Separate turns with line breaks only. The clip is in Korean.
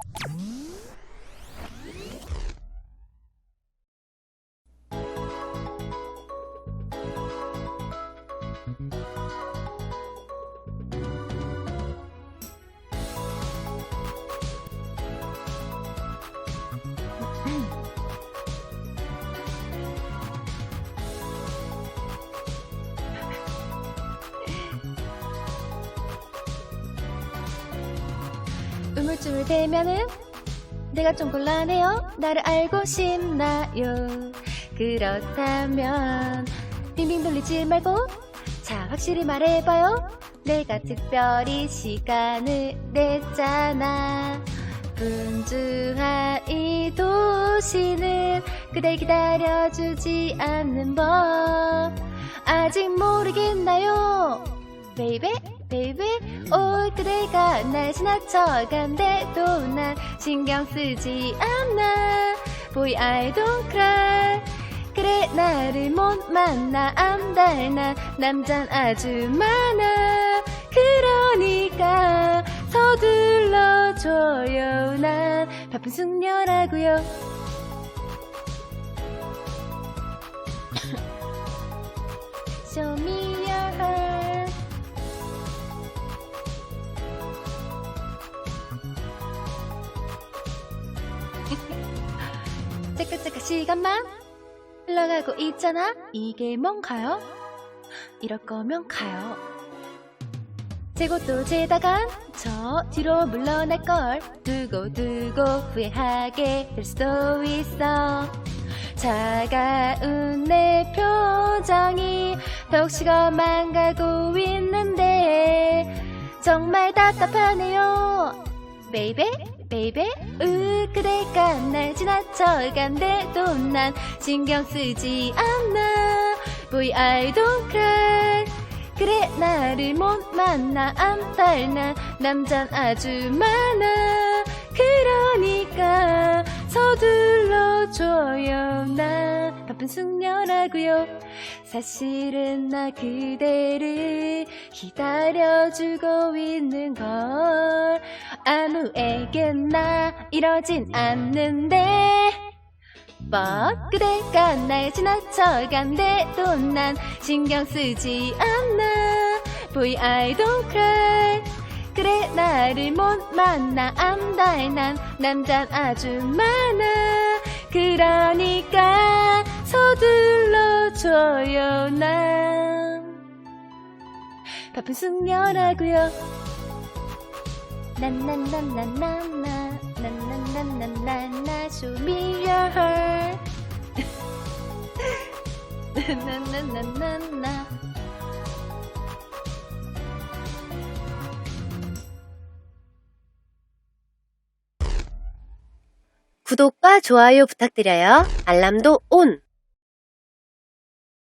Mm-hmm. 우물쭈물 대면은 내가 좀 곤란해요. 나를 알고 싶나요? 그렇다면 빙빙 돌리지 말고 자 확실히 말해봐요. 내가 특별히 시간을 냈잖아. 분주한 이 도시는 그댈 기다려주지 않는 법 아직 모르겠나요? 베이베 베이베 올 그대가 날 지나쳐간대도 난 신경 쓰지 않아. Boy I don't cry. 그래 나를 못 만나. 안달 난 남잔 아주 많아. 그러니까 서둘러줘요. 난 바쁜 숙녀라고요 째깍째깍 시간만 흘러가고 있잖아. 이게 뭔가요? 이럴 거면 가요. 재고 재다간 저 뒤로 물러날 걸 두고 두고 후회하게 될 수도 있어. 차가운 내 표정이 더욱 식어만 가고 있는데 정말 답답하네요. 베이베? 베이베? 으 그대가 날 지나쳐간대도 난 신경 쓰지 않아. Boy I don't cry. 그래 나를 못 만나. 안달 난 남잔 아주 많아. 그러니까 서둘러줘요 난 바쁜 숙녀라고요. 사실은 나 그대를 기다려주고 있는 걸 아무에게나 이러진 않는데. But 그대가 날 지나쳐간대도 난 신경 쓰지 않아. Boy I don't cry. 그래 나를 못 만나. 안달 난 남잔 아주 많아. 그러니까 서둘러줘요 난. 바쁜 숙녀라고요 show me your heart 난난난난나
구독과 좋아요 부탁드려요. 알람도 온!